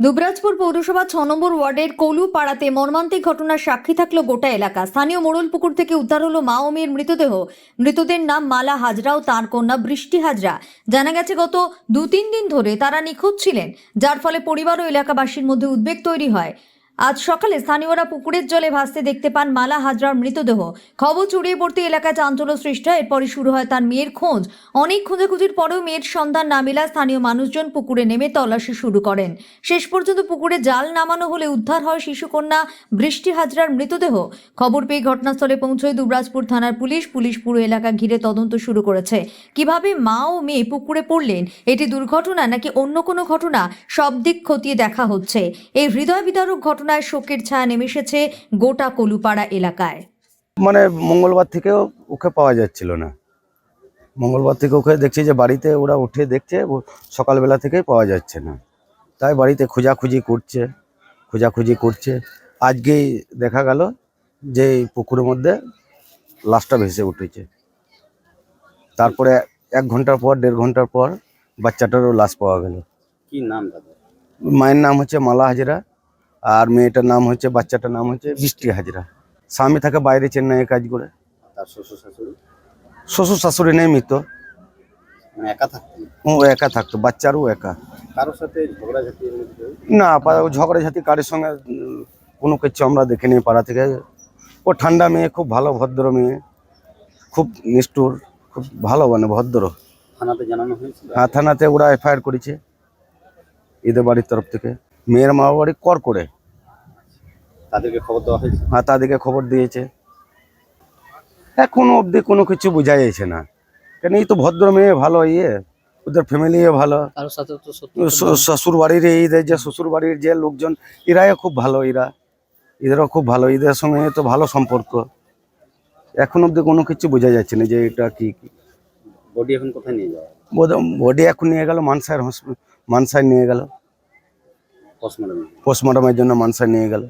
দুবরাজপুর পৌরসভা ছ নম্বর ওয়ার্ডের কলু পাড়াতে মর্মান্তিক ঘটনার সাক্ষী থাকল গোটা এলাকা। স্থানীয় মোড়লপুকুর থেকে উদ্ধার হলো মা ও মেয়ের মৃতদেহ। মৃতদের নাম মালা হাজরা ও তাঁর কন্যা বৃষ্টি হাজরা। জানা গেছে, গত দু তিন দিন ধরে তারা নিখোঁজ ছিলেন, যার ফলে পরিবার ও এলাকাবাসীর মধ্যে উদ্বেগ তৈরি হয়। আজ সকালে স্থানীয়রা পুকুরের জলে ভাসতে দেখতে পান মালা হাজরার মৃতদেহ। খবর ছড়িয়ে পড়তে এলাকায় চাঞ্চল্য সৃষ্টি এরপরই শুরু হয় তার মেয়ের খোঁজ। অনেক খোঁজাখুঁজির পরেও মেয়ের সন্ধান না মেলায় স্থানীয় মানুষজন পুকুরে নেমে তল্লাশি শুরু করেন। শেষ পর্যন্ত পুকুরে জাল নামানো হলে উদ্ধার হয় শিশুকন্যা বৃষ্টি হাজরার মৃতদেহ। খবর পেয়ে ঘটনাস্থলে পৌঁছয় দুবরাজপুর থানার পুলিশ। পুলিশ পুরো এলাকা ঘিরে তদন্ত শুরু করেছে। কীভাবে মা ও মেয়ে পুকুরে পড়লেন? এটি দুর্ঘটনা নাকি অন্য কোনো ঘটনা? সব দিক খতিয়ে দেখা হচ্ছে। এই হৃদয় বিদারক ঘটনায় শোকের ছায়া নেমে এসেছে গোটা কলুপাড়া এলাকায়। মানে মঙ্গলবার থেকেও ওকে পাওয়া যাচ্ছিল না। মঙ্গলবার থেকে ওকে দেখছি যে বাড়িতে ওরা উঠে দেখছে ও সকালবেলা থেকেই পাওয়া যাচ্ছে না। তাই বাড়িতে খোঁজাখুঁজি করছে খোঁজাখুঁজি করছে। আজকেই দেখা গেল যে পুকুরের মধ্যে লাশটা ভেসে উঠেছে। তারপরে এক ঘণ্টার পর দেড় ঘণ্টার পর বাচ্চাটারও লাশ পাওয়া গেল। কি নাম মায়ের নাম হচ্ছে মালা হাজরা। আর মেয়েটার নাম হচ্ছে বাচ্চাটার নাম হচ্ছে বৃষ্টি হাজরা। স্বামী থাকে বাইরে চেন্নাইয়ে কাজ করে। তার শ্বশুর শাশুড়ি? শ্বশুর শাশুড়ি নেই মৃত। মানে একা থাকতেন ও একা থাকতো বাচ্চারও একা। কারোর সাথে ঝগড়াঝাটি না ঝগড়াঝাটি কারের সঙ্গে কোনো কিছু আমরা দেখিনি পাড়া থেকে। ও ঠান্ডা মেয়ে খুব ভালো ভদ্র মেয়ে। খুব নিষ্ঠুর খুব ভালো মানে ভদ্র। থানাতে জানানো হয়েছিল? হ্যাঁ থানাতে ওরা এফআইআর করেছে এদের বাড়ির তরফ থেকে। মেয়ের মা বাড়ি কর করে। তাদেরকে খবর দেওয়া হয়েছে? হ্যাঁ তাদেরকে খবর দিয়েছে। এখনও অবধি কোনো কিছু বোঝা যাচ্ছে না। কেন এই তো ভদ্র মেয়ে ভালো ইয়ে। ওদের ফ্যামিলিও ভালো। শ্বশুর বাড়ির এদের যে শ্বশুর বাড়ির যে লোকজন এরাও খুব ভালো এরা। এদেরও খুব ভালো। এদের সঙ্গে তো ভালো সম্পর্ক। এখন অবধি কোনো কিছু বোঝা যাচ্ছে না যে এটা কি কি। বডি এখন কোথায় নিয়ে যাওয়া? বডি এখন নিয়ে গেল মানসার হসপিটাল মানসায় নিয়ে গেল। পোস্টমর্টমের জন্য। মানসায় নিয়ে গেল।